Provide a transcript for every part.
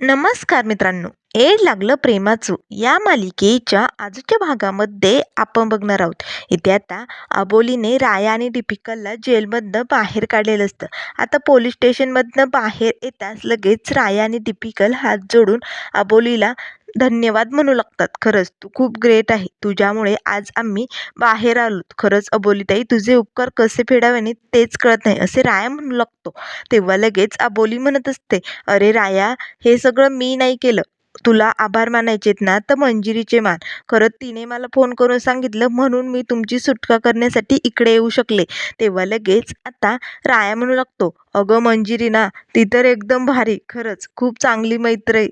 नमस्कार मित्रांनो. एड लागलं प्रेमाचं. या मालिकेच्या आजच्या भागामध्ये आपण बघणार आहोत. इथे आता अबोलीने राया आणि दीपिकाला जेलमधनं बाहेर काढलेलं असतं. आता पोलीस स्टेशनमधनं बाहेर येताच लगेच राया आणि दीपिकल हात जोडून अबोलीला धन्यवाद म्हणू लागतात. खरंच तू खूप ग्रेट आहे. तुझ्यामुळे आज आम्ही बाहेर आलो. खरंच अबोलीताई तुझे उपकार कसे फेडावे आणि तेच कळत नाही असे राया म्हणू लागतो. तेव्हा लगेच अबोली म्हणत असते अरे राया हे सगळं मी नाही केलं. तुला आभार मानायचेत ना? तर मंजिरीचे मान. खरं तिने मला फोन करून सांगितलं म्हणून मी तुमची सुटका करण्यासाठी इकडे येऊ शकले. तेव्हा लगेच आता राया म्हणू लागतो अगं मंजिरी ना ती तर एकदम भारी. खरंच खूप चांगली मैत्री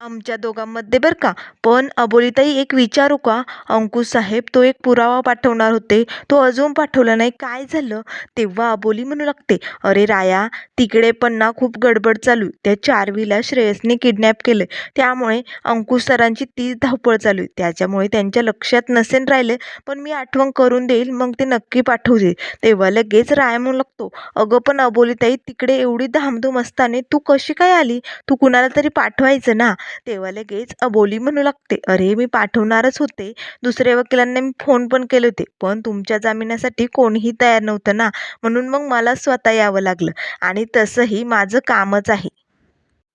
आमच्या दोघांमध्ये बरं का. पण अबोलीताई एक विचारू का? अंकुश साहेब तो एक पुरावा पाठवणार होते. तो अजून पाठवला नाही. काय झालं? तेव्हा अबोली म्हणू लागते अरे राया तिकडे पण ना खूप गडबड चालू आहे. त्या चारवीला श्रेयसने किडनॅप केलं त्यामुळे अंकुश सरांची तीच धावपळ चालू आहे. त्याच्यामुळे त्यांच्या लक्षात नसेल राहिले. पण मी आठवण करून देईल मग ते नक्की पाठवू दे तेव्हा लगेच राया म्हणू लागतो अगं पण अबोलीताई तिकडे एवढी धामधूम असताना तू कशी काय आली? तू कुणाला तरी पाठवायचं ना? तेव्हा लगेच अबोली म्हणू लागते. अरे मी पाठवणारच होते. दुसऱ्या वकिलांना मी फोन पण केले होते. पण तुमच्या जामिनासाठी कोणीही तयार नव्हतं ना? म्हणून मग मला स्वतः यावं लागलं. आणि तसंही माझं कामच आहे.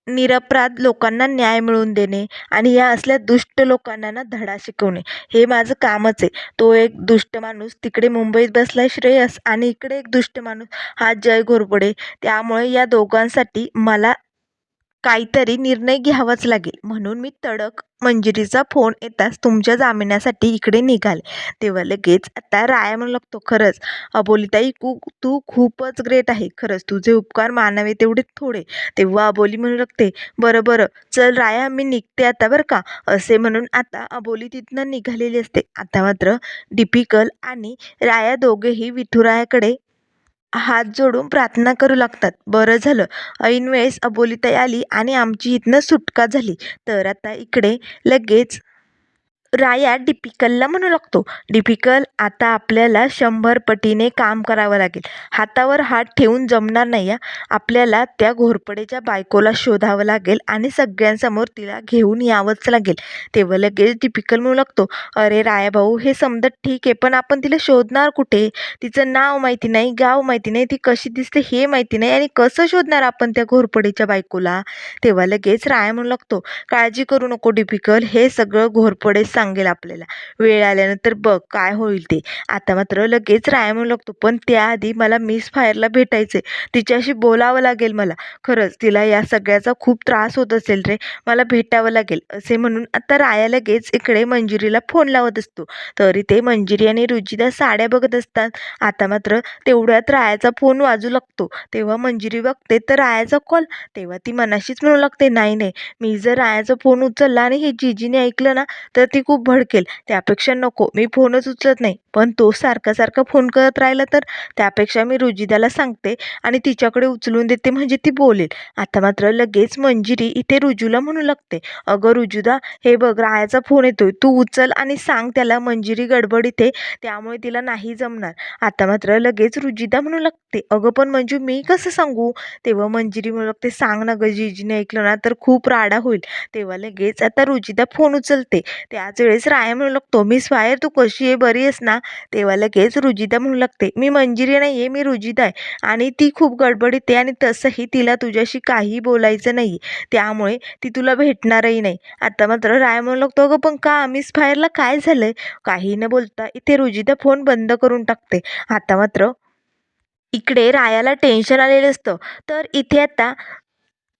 निरपराध लोकांना न्याय मिळवून देणे आणि या असल्या दुष्ट लोकांना ना धडा शिकवणे हे माझं कामच आहे. तो एक दुष्ट माणूस तिकडे मुंबईत बसलाय श्रेयस आणि इकडे एक दुष्ट माणूस हा जय घोरपडे. त्यामुळे या दोघांसाठी मला काहीतरी निर्णय घ्यावाच लागेल. म्हणून मी तडक मंजिरीचा फोन येताच तुमच्या जामिनासाठी इकडे निघाले. तेव्हा लगेच आता राया म्हणू लागतो खरंच अबोलीताई कू तू खूपच ग्रेट आहे. खरंच तुझे उपकार मानावे तेवढे थोडे. तेव्हा अबोली म्हणू लागते बरं बरं चल राया मी निघते आता बरं का? असे म्हणून आता अबोली तिथनं निघालेली असते. आता मात्र डिपिकल आणि राया दोघेही विठुरायाकडे हात जोडून प्रार्थना करू लागतात. बरं झालं. ऐन वेळेस अबोलीताई आली आणि आमची इथनं सुटका झाली. तर आता इकडे लगेच राया डिपिकलला म्हणू लागतो. डिपिकल आता आपल्याला शंभर पटीने काम करावं लागेल. हातावर हात ठेवून जमणार नाही या आपल्याला त्या घोरपडेच्या बायकोला शोधावं लागेल आणि सगळ्यांसमोर तिला घेऊन यावंच लागेल. तेव्हा लगेच डिपिकल म्हणू लागतो अरे राया भाऊ हे समजत ठीक आहे पण आपण तिला शोधणार कुठे? तिचं नाव माहिती नाही गाव माहिती नाही ती कशी दिसते हे माहिती नाही आणि कसं शोधणार आपण त्या घोरपडेच्या बायकोला? तेव्हा लगेच राया म्हणू लागतो काळजी करू नको डिपिकल हे सगळं घोरपडे सांग सांगेल आपल्याला. वेळ आल्यानंतर बघ काय होईल ते. आता मात्र लगेच राया म्हणू लागतो पण त्याआधी मला मिस फायरला भेटायचे तिच्याशी बोलावं लागेल मला. खरंच तिला या सगळ्याचा खूप त्रास होत असेल रे. मला भेटावं लागेल. असे म्हणून आता राया लगेच इकडे मंजिरीला फोन लावत असतो. तरी ते मंजिरी आणि रुचिता साड्या बघत असतात. आता मात्र तेवढ्यात रायाचा फोन वाजू लागतो. तेव्हा मंजिरी बघते तर रायाचा कॉल तेव्हा ती मनाशीच म्हणू लागते नाही नाही. मी जर रायाचा फोन उचलला आणि हे जीजीने ऐकलं ना तर ती खूप खूप भडकेल. त्यापेक्षा नको. मी फोनच उचलत नाही. पण तो सारखा सारखा फोन करत राहिला तर त्यापेक्षा मी रुजिदाला सांगते आणि तिच्याकडे उचलून देते म्हणजे ती बोलेल. आता मात्र लगेच मंजिरी इथे रुजूला म्हणू लागते. अगं रुजुदा हे बघ रायाचा फोन येतोय. तू उचल आणि सांग त्याला मंजिरी गडबड इथे. त्यामुळे तिला नाही जमणार. आता मात्र लगेच रुजिदा म्हणू लागते. अगं पण मंजू मी कसं सांगू? तेव्हा मंजिरी म्हणू लागते सांग ना गं जीजीने ऐकलं ना तर खूप राडा होईल. तेव्हा लगेच आता रुजिदा फोन उचलते. त्याच वेळेस राया म्हणू लागतो मिस फायर तू कशी आहे बरी आहेस ना? तेव्हा लगेच रुजिदा म्हणू लागते मी मंजिरी नाही आहे मी रुजिदा आहे. आणि ती खूप गडबडीत आहे आणि तसंही तिला तुझ्याशी काही बोलायचं नाही त्यामुळे ती तुला भेटणारही नाही. आता मात्र राया म्हणू लागतो अगं पण का मिस फायरला काय झालं आहे काही न बोलता इथे रुजिदा फोन बंद करून टाकते. आता मात्र इकडे रायाला टेन्शन आलेलं असतं. तर इथे आता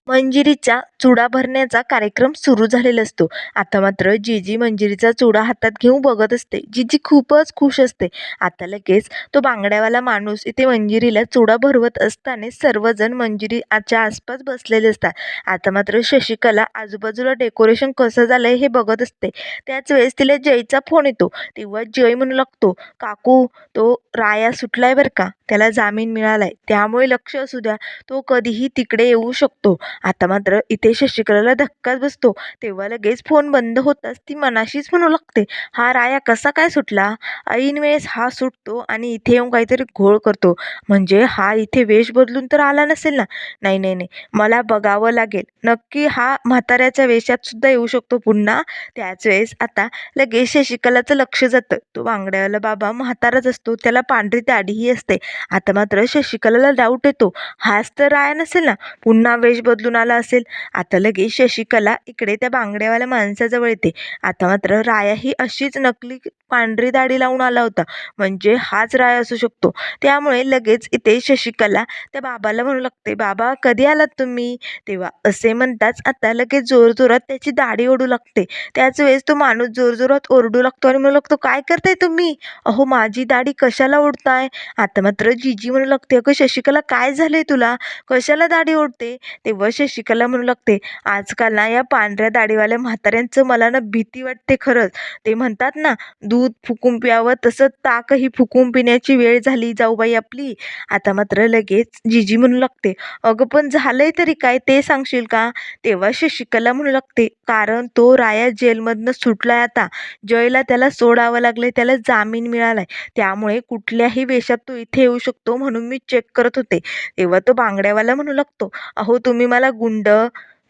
मंजिरीचा चुडा भरण्याचा कार्यक्रम सुरू झालेला असतो. आता मात्र जीजी मंजिरीचा चुडा हातात घेऊन बघत असते. जीजी खूपच खुश असते. आता लगेच तो बांगड्यावाला माणूस इथे मंजिरीला चुडा भरवत असताना सर्वजण मंजिरी आच्या आसपास बसलेले असतात. आता मात्र शशिकला आजूबाजूला डेकोरेशन कसं झालं हे बघत असते. त्याच वेळेस तिला जयचा फोन येतो. तेव्हा जय म्हणू लागतो काकू तो राया सुटलाय बरं का? त्याला जामीन मिळालाय. त्यामुळे लक्ष असू द्या. तो कधीही तिकडे येऊ शकतो. आता मात्र इथे शशिकलाला धक्काच बसतो. तेव्हा लगेच फोन बंद होताच ती मनाशीच म्हणू लागते. हा राया कसा काय सुटला? ऐन वेळेस हा सुटतो आणि इथे येऊन काहीतरी घोळ करतो. म्हणजे हा इथे वेश बदलून तर आला नसेल ना? नाही नाही नाही. मला बघावं लागेल. नक्की हा म्हाताऱ्याच्या वेशात सुद्धा येऊ शकतो पुन्हा? त्याच वेळेस आता लगेच शशिकलाचं लक्ष जातं. तो बांगड्यावाला बाबा म्हाताराच असतो. त्याला पांढरी दाढीही असते. आता मात्र शशिकलाला डाऊट येतो. हाच तर राया नसेल ना? पुन्हा वेश बदलून आला असेल. आता लगेच शशिकला इकडे त्या बांगड्यावाल्या माणसाजवळ येते. आता मात्र राया ही अशीच नकली पांढरी दाढी लावून आला होता. म्हणजे हाच राय असू शकतो. त्यामुळे लगेच इथे शशिकला त्या बाबाला म्हणू लागते बाबा कधी आलात तुम्ही? तेव्हा असे म्हणताच आता लगेच जोरजोरात त्याची दाढी ओढू लागते. त्याच वेळेस तो माणूस जोरजोरात ओरडू लागतो आणि म्हणू लागतो काय करताय तुम्ही? अहो माझी दाढी कशाला ओढताय? आता मात्र जीजी म्हणू लागते अगं शशिकला काय झालंय तुला? कशाला दाढी ओढते? तेव्हा शशिकला म्हणू लागते आजकाल ना या पांढऱ्या दाढीवाल्या म्हाताऱ्यांचं मला ना भीती वाटते खरंच. ते म्हणतात ना दूध फुकून प्यावं तसं ताकही फुकून पिण्याची वेळ झाली जाऊबाई आपली. आता मात्र लगेच जीजी म्हणू लागते अगं पण झालंय तरी काय ते सांगशील का? तेव्हा शशिकला म्हणू लागते कारण तो राया जेलमधनं सुटलाय आता. जयला त्याला सोडावं लागलंय त्याला जामीन मिळालाय. त्यामुळे कुठल्याही वेशात तो इथे येऊ शकतो म्हणून मी चेक करत होते. तेव्हा तो बांगड्यावाला म्हणू लागतो अहो तुम्ही मला गुंड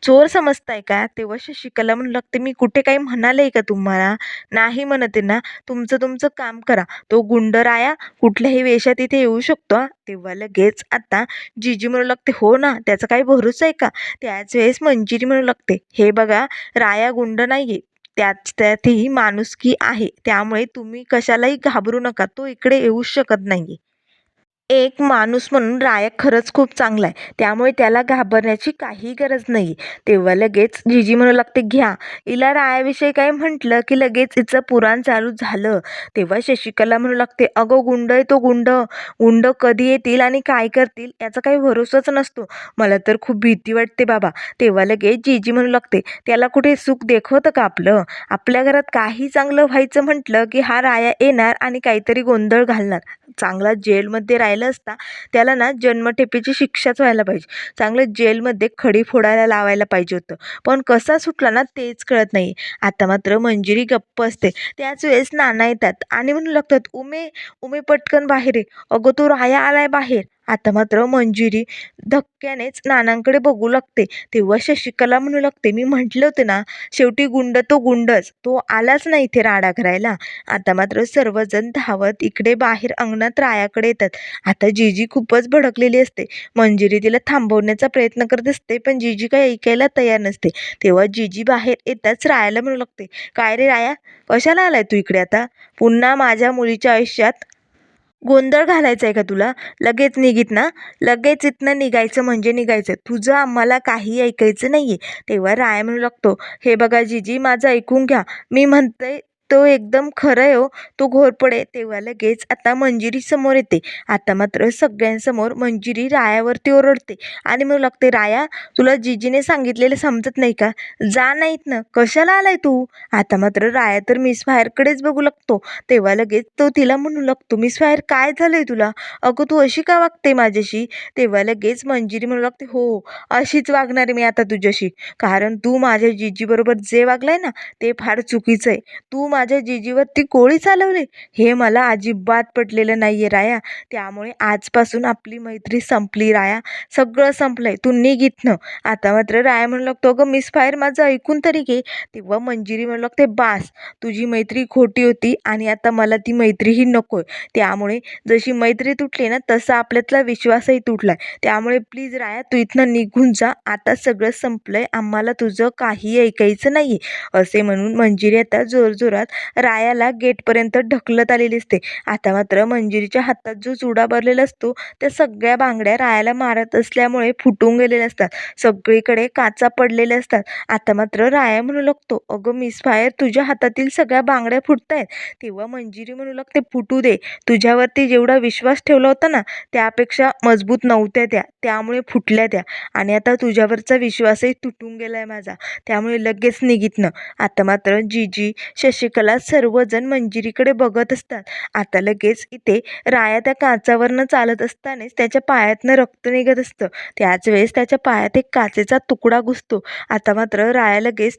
चोर समजताय का? तेव्हा शशिकला म्हणू लागते मी कुठे काही म्हणाले का तुम्हाला? नाही म्हणते ना. तुमचं तुमचं काम करा. तो गुंड राया कुठल्याही वेशात इथे येऊ शकतो तेव्हा लगेच आता जीजी म्हणू लागते हो ना त्याचा काही भरोसा आहे का? त्याच वेळेस मंजिरी म्हणू लागते हे बघा राया गुंड नाही आहे त्याच त्यातही माणुसकी आहे. त्यामुळे तुम्ही कशालाही घाबरू नका. तो इकडे येऊच शकत नाही एक माणूस म्हणून राया खरंच खूप चांगला आहे. त्यामुळे त्याला घाबरण्याची काही गरज नाही तेव्हा लगेच जीजी म्हणू लागते घ्या. हिला रायाविषयी काही म्हटलं की लगेच हिचं पुराण चालू झालं. तेव्हा शशिकला म्हणू लागते अगं गुंड आहे तो गुंड. गुंड कधी येतील आणि काय करतील याचा काही भरोसाच नसतो. मला तर खूप भीती वाटते बाबा. तेव्हा लगेच जीजी म्हणू लागते त्याला कुठे सुख देखवतं का आपलं? आपल्या घरात काही चांगलं व्हायचं म्हटलं की हा राया येणार आणि काहीतरी गोंधळ घालणार. चांगला जेलमध्ये राहिलं असता त्याला ना जन्मठेपेची शिक्षाच व्हायला पाहिजे. चांगलं जेलमध्ये खडी फोडायला लावायला पाहिजे होतं. पण कसा सुटला ना तेच कळत नाही. आता मात्र मंजिरी गप्प असते. त्याच वेळेस नाना येतात आणि म्हणू लागतात उमे उमे पटकन बाहेर ये. अगं तो राया आलाय बाहेर. आता मात्र मंजिरी धक्क्यानेच नानांकडे बघू लागते. तेव्हा शशिकला म्हणू लागते मी म्हटलं होतं ना शेवटी गुंड तो गुंडच तो आलाच नाही इथे राडा करायला. आता मात्र सर्वजण धावत इकडे बाहेर अंगणात रायाकडे येतात. आता जीजी खूपच भडकलेली असते. मंजिरी तिला थांबवण्याचा प्रयत्न करत असते पण जीजी काही ऐकायला तयार नसते. तेव्हा जीजी बाहेर येताच रायाला म्हणू लागते काय रे राया कशाला आलाय तू इकडे आता? पुन्हा माझ्या मुलीच्या आयुष्यात गोंधळ घालायचा आहे का तुला? लगेच निघित ना? लगेच इथनं निघायचं म्हणजे निघायचं. तुझं आम्हाला काही ऐकायचं नाही आहे तेव्हा राया म्हणू लागतो हे बघा जीजी माझं ऐकून घ्या. मी म्हणते तो एकदम खरं आहे हो. तो घोरपडे तेव्हा लगेच आता मंजिरी समोर येते. आता मात्र सगळ्यांसमोर मंजिरी रायावरती ओरडते. आणि मग लागते राया तुला जीजीने सांगितलेलं समजत नाही का? जा नाहीत ना. कशाला आलाय तू? आता मात्र राया तर मिस फायरकडेच बघू लागतो. तेव्हा लगेच तो तिला म्हणू लागतो मिस फायर काय झालंय तुला? अगं तू अशी का वागते माझ्याशी? तेव्हा लगेच मंजिरी म्हणू लागते हो अशीच वागणार मी आता तुझ्याशी. कारण तू माझ्या जीजीबरोबर जे वागलाय ना ते फार चुकीचं आहे. तू माझ्या जीजीवरती गोळी चालवली. हे मला अजिबात पटलेलं नाही आहे राया. त्यामुळे आजपासून आपली मैत्री संपली राया. सगळं संपलंय. तू निघ इथनं. आता मात्र राया म्हणू लागतो अगं मिस फायर माझं ऐकून तरी घे. तेव्हा मंजिरी म्हणू लागते बास तुझी मैत्री खोटी होती आणि आता मला ती मैत्रीही नको आहे त्यामुळे जशी मैत्री तुटली ना तसा आपल्यातला विश्वासही तुटलाय. त्यामुळे प्लीज राया तू इथनं निघून जा. आता सगळं संपलंय. आम्हाला तुझं काही ऐकायचं नाही असे म्हणून मंजिरी आता जोरजोरात रायाला गेटपर्यंत ढकलत आलेली असते. आता मात्र मंजिरीच्या हातात जो चुडा भरलेला असतो त्या सगळ्या बांगड्या रायाला मारत असल्यामुळे फुटून गेलेल्या असतात. सगळीकडे काचा पडलेल्या असतात. आता मात्र राया म्हणू लागतो अगं मिस फायर तुझ्या हातातील सगळ्या बांगड्या फुटतायत. तेव्हा मंजिरी म्हणू लागते फुटू दे. तुझ्यावरती जेवढा विश्वास ठेवला होता ना त्यापेक्षा मजबूत नव्हत्या त्या. त्यामुळे फुटल्या त्या. आणि आता तुझ्यावरचा विश्वासही तुटून गेला आहे माझा. त्यामुळे लगेच निघितनं आता मात्र जीजी शशिक टिपिकलला सर्वजण मंजिरीकडे बघत असतात. आता लगेच इथे राया त्या काचावरनं चालत असतानाच त्याच्या पायातनं रक्त निघत असतं. त्याच वेळेस त्याच्या पायात एक काचेचा तुकडा घुसतो. आता मात्र राया लगेच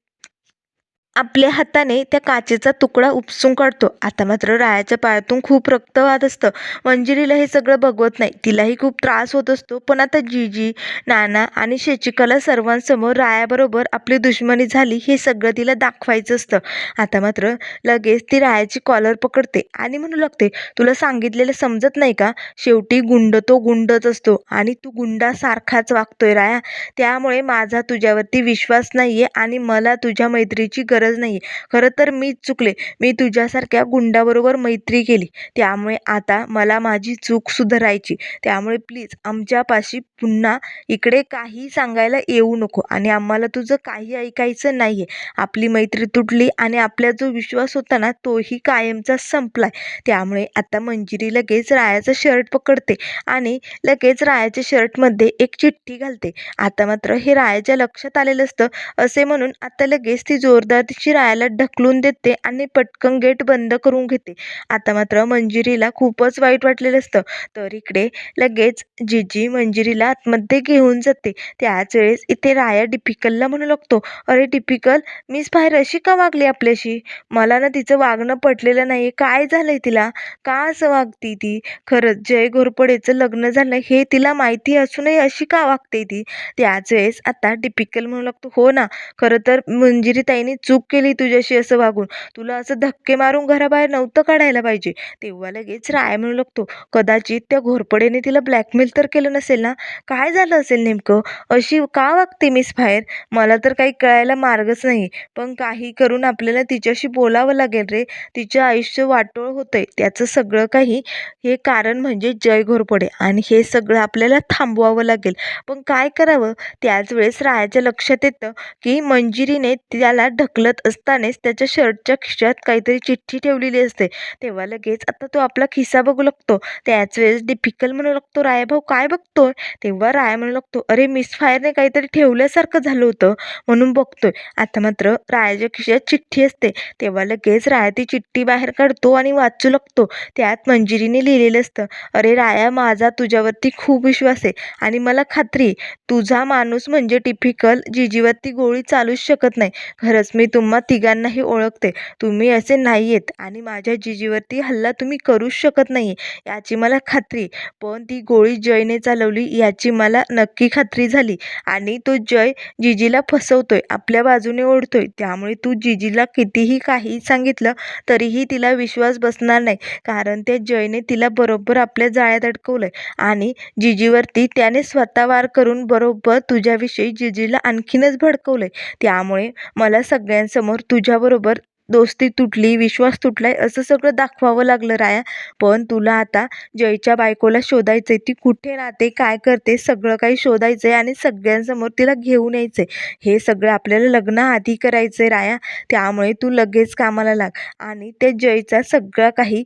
आपल्या हाताने त्या काचेचा तुकडा उपसून काढतो. आता मात्र रायाच्या पायातून खूप रक्त वाहत असतं. मंजिरीला हे सगळं बघवत नाही. तिलाही खूप त्रास होत असतो. पण आता जीजी नाना आणि शेचिकाला सर्वांसमोर रायाबरोबर आपली दुश्मनी झाली हे सगळं तिला दाखवायचं असतं. आता मात्र लगेच ती रायाची कॉलर पकडते आणि म्हणू लागते तुला सांगितलेलं समजत नाही का? शेवटी गुंड तो गुंडच असतो आणि तू गुंडासारखाच वागतोय राया. त्यामुळे माझा तुझ्यावरती विश्वास नाही आहे आणि मला तुझ्या मैत्रीची गरज नाही आहे खरं तर मीच चुकले. मी तुझ्यासारख्या गुंडाबरोबर मैत्री केली. त्यामुळे आता मला माझी चूक सुधारायची. त्यामुळे प्लीज आमच्यापाशी पुन्हा इकडे काही सांगायला येऊ नको आणि आम्हाला तुझं काही ऐकायचं नाही आहे आपली मैत्री तुटली आणि आपला जो विश्वास होता ना तोही कायमचा संपला त्यामुळे आता मंजिरी लगेच रायाचं शर्ट पकडते आणि लगेच रायाच्या शर्टमध्ये एक चिठ्ठी घालते. आता मात्र हे रायाच्या लक्षात आलेलं असतं. असे म्हणून आता लगेच ती जोरदार तिची रायाला ढकलून देते आणि पटकन गेट बंद करून घेते. आता मात्र मंजिरीला खूपच वाईट वाटलेलं असतं. तर इकडे लगेच जीजी मंजिरीला आतमध्ये घेऊन जाते. त्याच वेळेस इथे राया डिपिकलला म्हणू लागतो अरे डिपिकल मीच बाहेर अशी का वागली आपल्याशी? मला ना तिचं वागणं पटलेलं नाही काय झालंय तिला? का असं वागती ती? खरंच जय घोरपडेचं लग्न झालं हे तिला माहिती असूनही अशी का वागते ती? त्याच वेळेस आता डिपिकल म्हणू लागतो हो ना खरं तर मंजिरी ताईने चूक केली तुझ्याशी असं वागून? तुला असं धक्के मारून घराबाहेर नव्हतं काढायला पाहिजे. तेव्हा लगेच राय म्हणू लागतो कदाचित त्या घोरपडेने तिला ब्लॅकमेल तर केलं नसेल ना? काय झालं असेल नेमकं? अशी का वागते मिस बाहेर? मला तर काही कळायला मार्गच नाही. पण काही करून आपल्याला तिच्याशी बोलावं लागेल रे. तिचं आयुष्य वाटोळ होतंय. त्याचं सगळं काही हे कारण म्हणजे जय घोरपडे. आणि हे सगळं आपल्याला थांबवावं लागेल. पण काय करावं? त्याच वेळेस रायाच्या लक्षात येतं की मंजिरीने त्याला ढकल ढकलत असतानाच त्याच्या शर्टच्या खिशात काहीतरी चिठ्ठी ठेवलेली असते. तेव्हा लगेच आता तो आपला खिसा बघू लागतो. त्याच वेळेस डिफिकल म्हणू लागतो राया भाऊ काय बघतोय? तेव्हा राया म्हणू लागतो अरे मिस फायरने काहीतरी ठेवल्यासारखं झालं होतं म्हणून बघतोय. आता मात्र रायाच्या खिशात चिठ्ठी असते. तेव्हा लगेच राया ती चिठ्ठी बाहेर काढतो आणि वाचू लागतो. त्यात मंजिरीने लिहिलेलं असतं अरे राया माझा तुझ्यावरती खूप विश्वास आहे आणि मला खात्री तुझा माणूस म्हणजे टिपिकल जिजीवरती गोळी चालूच शकत नाही. खरंच मी तुम्हा तिघांनाही ओळखते. तुम्ही असे नाही आहेत आणि माझ्या जिजीवरती हल्ला तुम्ही करूच शकत नाही याची मला खात्री. पण ती गोळी जयने चालवली याची मला नक्की खात्री झाली आणि तो जय जिजीला फसवतोय आपल्या बाजूने ओढतोय. त्यामुळे तू जिजीला कितीही काही सांगितलं तरीही तिला विश्वास बसणार नाही कारण त्या जयने तिला बरोबर आपल्या जाळ्यात अडकवलंय आणि जिजीवरती त्याने स्वतः वार करून बरोबर तुझ्याविषयी जिजीला आणखीनच भडकवलंय. त्यामुळे मला सगळ्यांसमोर तुझ्याबरोबर दोस्ती तुटली विश्वास तुटलाय असं सगळं दाखवावं लागलं राया. पण तुला आता जयच्या बायकोला शोधायचंय ती कुठे राहते काय करते सगळं काही शोधायचंय आणि सगळ्यांसमोर तिला घेऊन यायचंय. हे सगळं आपल्याला लग्नाआधी करायचंय राया त्यामुळे तू लगेच कामाला लाग. आणि त्या जयचा सगळा काही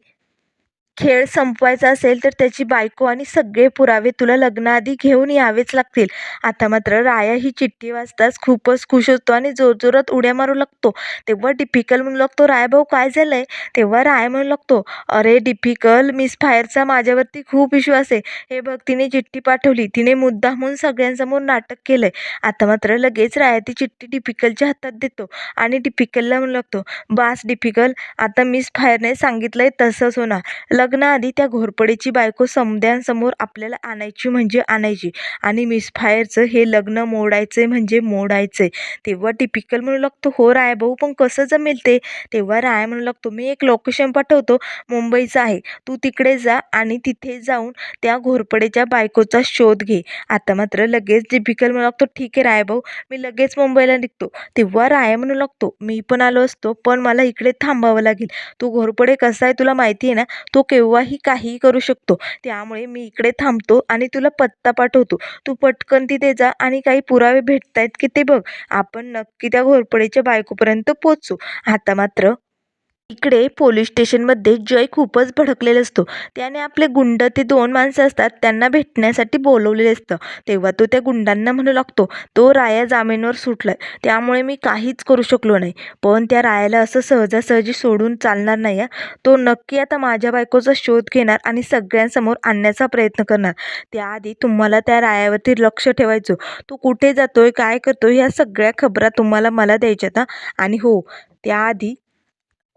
खेळ संपवायचा असेल तर त्याची बायको आणि सगळे पुरावे तुला लग्नाआधी घेऊन यावेच लागतील. आता मात्र राया ही चिठ्ठी वाचताच खूपच खुश होतो आणि जोरजोरात उड्या मारू लागतो. तेव्हा डिफिकल म्हणू लागतो राय भाऊ काय झालंय? तेव्हा राय म्हणू लागतो अरे डिफिकल मिस फायरचा माझ्यावरती खूप विश्वास आहे. हे बघ तिने चिठ्ठी पाठवली. तिने मुद्दा म्हणून सगळ्यांसमोर नाटक केलंय. आता मात्र लगेच राया ती चिठ्ठी डिफिकलच्या हातात देतो आणि डिफिकलला म्हणू लागतो बास डिफिकल आता मिस फायरने सांगितलंय तसंच होणार लग्नाआधी त्या घोरपडीची बायको समद्यांसमोर आपल्याला आणायची म्हणजे आणायची. आणि मिसफायरचं हे लग्न मोडायचं म्हणजे मोडायचं. तेव्हा टिपिकल म्हणू लागतो हो राय भाऊ पण कसं जमेल ते? तेव्हा राय म्हणू लागतो मी एक लोकेशन पाठवतो मुंबईचं आहे. तू तिकडे जा आणि तिथे जाऊन त्या घोरपडेच्या बायकोचा शोध घे. आता मात्र लगेच टिपिकल म्हणू लागतो ठीक आहे राय भाऊ मी लगेच मुंबईला निघतो. तेव्हा राय म्हणू लागतो मी पण आलो असतो पण मला इकडे थांबावं लागेल. तू घोरपडे कसा आहे तुला माहिती आहे ना? तो केव्हाही काहीही करू शकतो. त्यामुळे मी इकडे थांबतो आणि तुला पत्ता पाठवतो. तू पटकन तिथे जा आणि काही पुरावे भेटत आहेत की ते बघ. आपण नक्की त्या घोरपडेच्या बायकोपर्यंत पोचू. आता मात्र इकडे पोलीस स्टेशनमध्ये जय खूपच भडकलेला असतो. त्याने आपले गुंड ते दोन माणसं असतात त्यांना भेटण्यासाठी बोलवलेले असतं. तेव्हा तो त्या गुंडांना म्हणू लागतो तो राया जामीनवर सुटलाय. त्यामुळे मी काहीच करू शकलो नाही. पण त्या रायाला असं सहजासहजी सोडून चालणार नाही तो नक्की आता माझ्या बायकोचा शोध घेणार आणि सगळ्यांसमोर आणण्याचा प्रयत्न करणार. त्याआधी तुम्हाला त्या रायावरती लक्ष ठेवायचं. तो कुठे जातोय काय करतो ह्या सगळ्या खबरा तुम्हाला मला द्यायच्यात आणि हो त्याआधी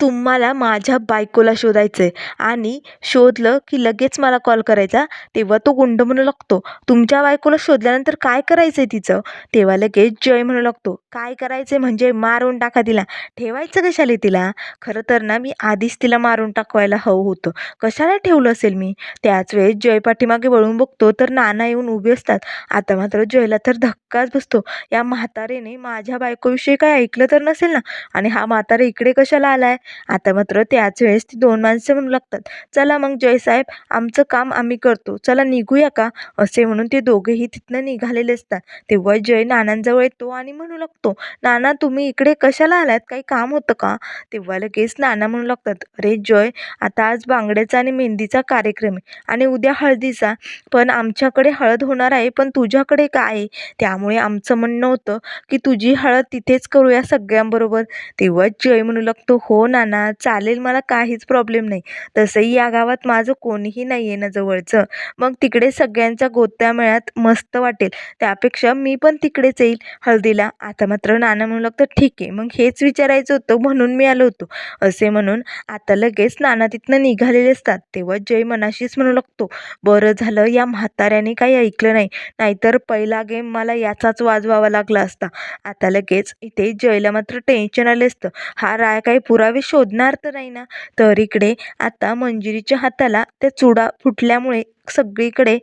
तुम्हाला माझ्या बायकोला शोधायचं आहे आणि शोधलं की लगेच मला कॉल करायचा. तेव्हा तो गुंड म्हणू लागतो तुमच्या बायकोला शोधल्यानंतर काय करायचं आहे तिचं? तेव्हा लगेच जय म्हणू लागतो काय करायचं म्हणजे मारून टाका तिला. ठेवायचं कशाला तिला? खरं तर ना मी आधीच तिला मारून टाकवायला हवं होतं. कशाला ठेवलं असेल मी? त्याच वेळेस जय पाठीमागे वळून बघतो तर नाना येऊन उभे असतात. आता मात्र जयला तर धक्काच बसतो. या म्हातारेने माझ्या बायकोविषयी काय ऐकलं तर नसेल ना? आणि हा म्हातारा इकडे कशाला आलाय? आता मात्र त्याच वेळेस ती दोन माणसं म्हणू लागतात चला मग जयसाहेब आमचं काम आम्ही करतो चला निघूया का? असे म्हणून ते दोघेही तिथनं निघालेले असतात. तेव्हा जय नानांजवळ येतो आणि म्हणू लागतो नाना तुम्ही इकडे कशाला आलात? काही काम होतं का? तेव्हा लगेच नाना म्हणू लागतात अरे जय आता आज बांगड्याचा आणि मेहंदीचा कार्यक्रम आहे आणि उद्या हळदीचा पण आमच्याकडे हळद होणार आहे पण तुझ्याकडे काय आहे? त्यामुळे आमचं म्हणणं होतं की तुझी हळद तिथेच करूया सगळ्यांबरोबर. तेव्हा जय म्हणू लागतो हो नाना चालेल मला काहीच प्रॉब्लेम नाही. तसंही या गावात माझं कोणीही नाही आहे ना जवळचं. मग तिकडे सगळ्यांच्या गोत्या मेळ्यात मस्त वाटेल. त्यापेक्षा मी पण तिकडेच येईल. हळदीला. आता मात्र नाना म्हणू लागतं ठीक आहे मग हेच विचारायचं होतं म्हणून मी आलो होतो. असे म्हणून आता लगेच नाना तिथनं निघालेले असतात. तेव्हा जय मनाशीच म्हणू लागतो बरं झालं या म्हाताऱ्याने काही ऐकलं नाही. नाहीतर पहिला गेम मला याचाच वाजवावा लागला असता. आता लगेच इथे जयला मात्र टेन्शन आले असतं. हा राय काही पुरावे शोधणार तर नाही ना. तर इकडे आता मंजिरीच्या हाताला त्या चुडा फुटल्यामुळे सगळीकडे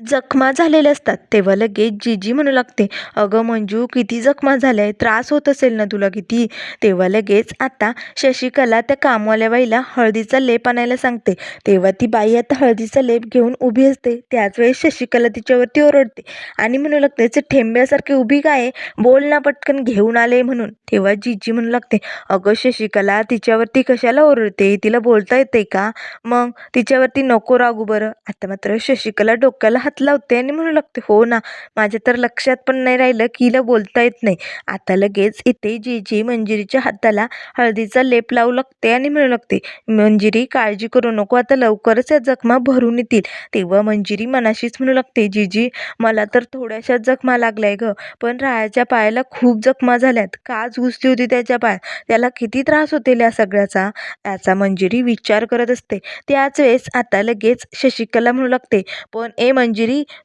जखमा झालेल्या असतात. तेव्हा लगेच जीजी म्हणू लागते अगं मंजू किती जखमा झाल्या आहे त्रास होत असेल ना तुला किती? तेव्हा लगेच आता शशिकला त्या कामवाल्या बाईला हळदीचा लेप आणायला सांगते. तेव्हा ती बाई आता हळदीचा लेप घेऊन उभी असते. त्याच वेळेस शशिकला तिच्यावरती ओरडते आणि म्हणू लागते ते ठेंब्यासारखी उभी काय बोल ना पटकन घेऊन आले म्हणून. तेव्हा जीजी म्हणू लागते अगं शशिकला तिच्यावरती कशाला ओरडते? तिला बोलता येते का? मग तिच्यावरती नको रागू बरं. आता मात्र शशिकला डोक्याला हात लावते आणि म्हणू लागते हो ना माझ्या तर लक्षात पण नाही राहिलं की हिला बोलता येत नाही. आता लगेच इथे जीजी मंजिरीच्या हाताला हळदीचा लेप लावू लागते आणि म्हणू लागते मंजिरी काळजी करू नको आता लवकरच या जखमा भरून येतील. तेव्हा मंजिरी मनाशीच म्हणू लागते जीजी मला तर थोड्याशा जखमा लागल्या ग पण रायाच्या पायाला खूप जखमा झाल्यात. काच घुसली होती त्याच्या पायात त्याला किती त्रास होतील या सगळ्याचा? याचा मंजिरी विचार करत असते. त्याच वेळेस आता लगेच शशिकला म्हणू लागते पण ए मंजिरी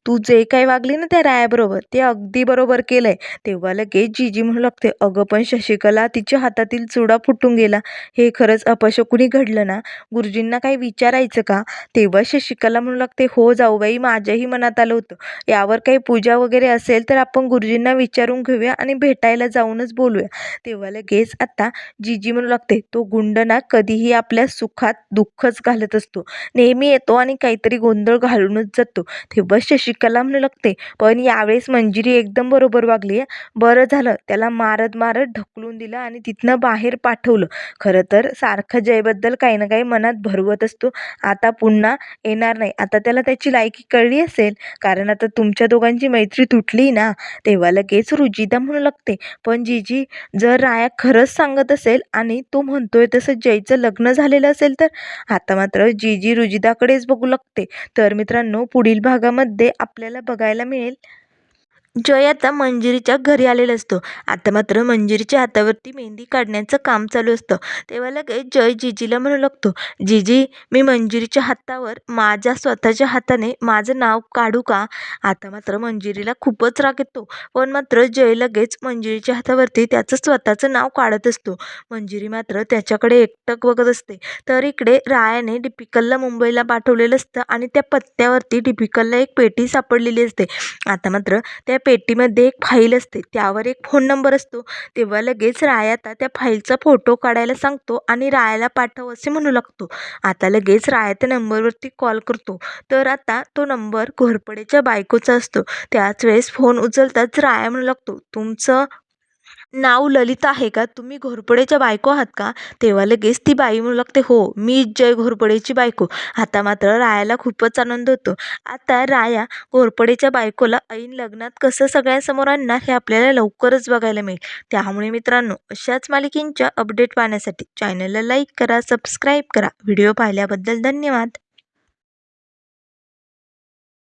तू जे काही वागली ना त्या रायाबरोबर ते अगदी बरोबर केलंय. तेव्हा लगेच जीजी म्हणू लागते अगं पण शशिकला तिच्या हातातील चुडा फुटून गेला. हे खरंच अपशकुनी घडलं ना? गुरुजींना काही विचारायचं का? तेव्हा शशिकला म्हणू लागते हो जाऊबाई माझ्याही मनात आलं होतं. यावर काही पूजा वगैरे असेल तर आपण गुरुजींना विचारून घेऊया आणि भेटायला जाऊनच बोलूया. तेव्हा लगेच आता जीजी म्हणू लागते तो गुंड ना कधीही आपल्या सुखात दुःखच घालत असतो. नेहमी येतो आणि काहीतरी गोंधळ घालूनच जातो. तेव्हा शशिकला म्हणू लागते. पण यावेळेस मंजिरी एकदम बरोबर वागली आहे बरं झालं. त्याला मारत मारत ढकलून दिलं आणि तिथनं बाहेर पाठवलं. खरं तर सारखं जयबद्दल काही ना काही मनात भरवत असतो. आता पुन्हा येणार नाही. आता त्याला त्याची लायकी कळली असेल. कारण आता तुमच्या दोघांची मैत्री तुटली ना तेव्हा लगेच रुजिदा म्हणू लागते. पण जीजी जर राया खरंच सांगत असेल आणि तो म्हणतोय तसं जयचं लग्न झालेलं असेल तर? आता मात्र जीजी रुजिदाकडेच बघू लागते. तर मित्रांनो पुढील भागामध्ये आपल्याला बघायला मिळेल. जय आता मंजिरीच्या घरी आलेला असतो. आता मात्र मंजिरीच्या हातावरती मेहंदी काढण्याचं काम चालू असतं. तेव्हा लगेच जय जीजीला म्हणू लागतो जीजी मी मंजिरीच्या हातावर माझ्या स्वतःच्या हाताने माझं नाव काढू का? आता मात्र मंजिरीला खूपच राग येतो. पण मात्र जय लगेच मंजिरीच्या हातावरती त्याचं स्वतःचं नाव काढत असतो. मंजिरी मात्र त्याच्याकडे एकटक बघत असते. तर इकडे रायाने डिपिकलला मुंबईला पाठवलेलं असतं आणि त्या पत्त्यावरती डिपिकलला एक पेटी सापडलेली असते. आता मात्र त्या पेटीमध्ये एक फाईल असते. त्यावर एक फोन नंबर असतो. तेव्हा लगेच राया आता त्या फाईलचा फोटो काढायला सांगतो आणि रायाला पाठव असे म्हणू लागतो. आता लगेच राया त्या नंबरवरती कॉल करतो. तर आता तो नंबर घोरपडेच्या बायकोचा असतो. त्याच वेळेस फोन उचलताच राया म्हणू लागतो तुमचं नाव ललिता आहे का? तुम्ही घोरपडेच्या बायको आहात का? तेव्हा लगेच ती बाई म्हणू लागते हो मी जय घोरपडेची बायको. आता मात्र रायाला खूपच आनंद होतो. आता राया घोरपडेच्या बायकोला ऐन लग्नात कसं सगळ्यांसमोर आणणार हे आपल्याला लवकरच बघायला मिळेल. त्यामुळे मित्रांनो अशाच मालिकेंच्या अपडेट पाहण्यासाठी चॅनलला लाईक करा सबस्क्राईब करा. व्हिडिओ पाहिल्याबद्दल धन्यवाद.